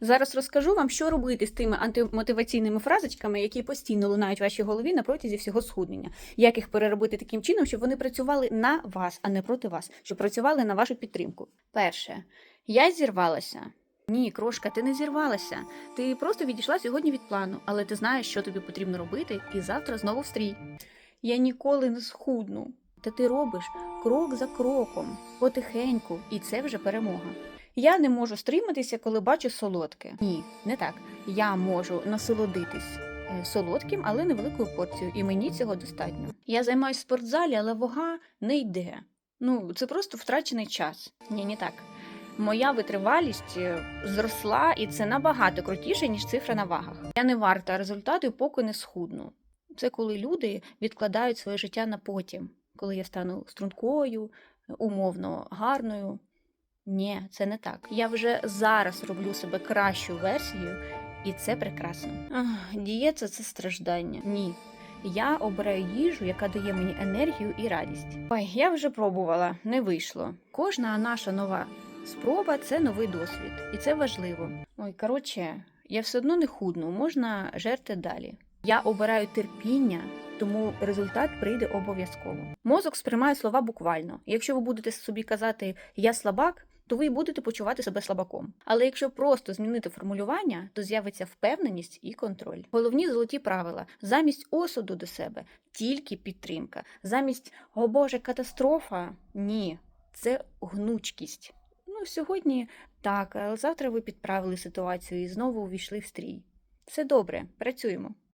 Зараз розкажу вам, що робити з тими антимотиваційними фразочками, які постійно лунають в вашій голові на протязі всього схуднення. Як їх переробити таким чином, щоб вони працювали на вас, а не проти вас, щоб працювали на вашу підтримку. Перше, я зірвалася. Ні, крошка, ти не зірвалася. Ти просто відійшла сьогодні від плану, але ти знаєш, що тобі потрібно робити, і завтра знову встрій. Я ніколи не схудну. Та ти робиш крок за кроком, потихеньку, і це вже перемога. Я не можу стриматися, коли бачу солодке. Ні, не так. Я можу насолодитись е, солодким, але невеликою порцією, і мені цього достатньо. Я займаюся в спортзалі, але вага не йде. Ну, це просто втрачений час. Ні, не так. Моя витривалість е, зросла, і це набагато крутіше, ніж цифра на вагах. Я не варта результату, поки не схудну. Це коли люди відкладають своє життя на потім, коли я стану стрункою, умовно гарною. Ні, це не так. Я вже зараз роблю себе кращу версію, і це прекрасно. Ах, дієта це страждання. Ні. Я обираю їжу, яка дає мені енергію і радість. Ой, я вже пробувала, не вийшло. Кожна наша нова спроба це новий досвід, і це важливо. Ой, коротше, я все одно не худну, можна жерти далі. Я обираю терпіння, тому результат прийде обов'язково. Мозок сприймає слова буквально. Якщо ви будете собі казати я слабак, то ви будете почувати себе слабаком. Але якщо просто змінити формулювання, то з'явиться впевненість і контроль. Головні золоті правила: замість осуду до себе тільки підтримка, замість о Боже, катастрофа ні, це гнучкість. Ну, сьогодні так, але завтра ви підправили ситуацію і знову увійшли в стрій. Все добре, працюємо.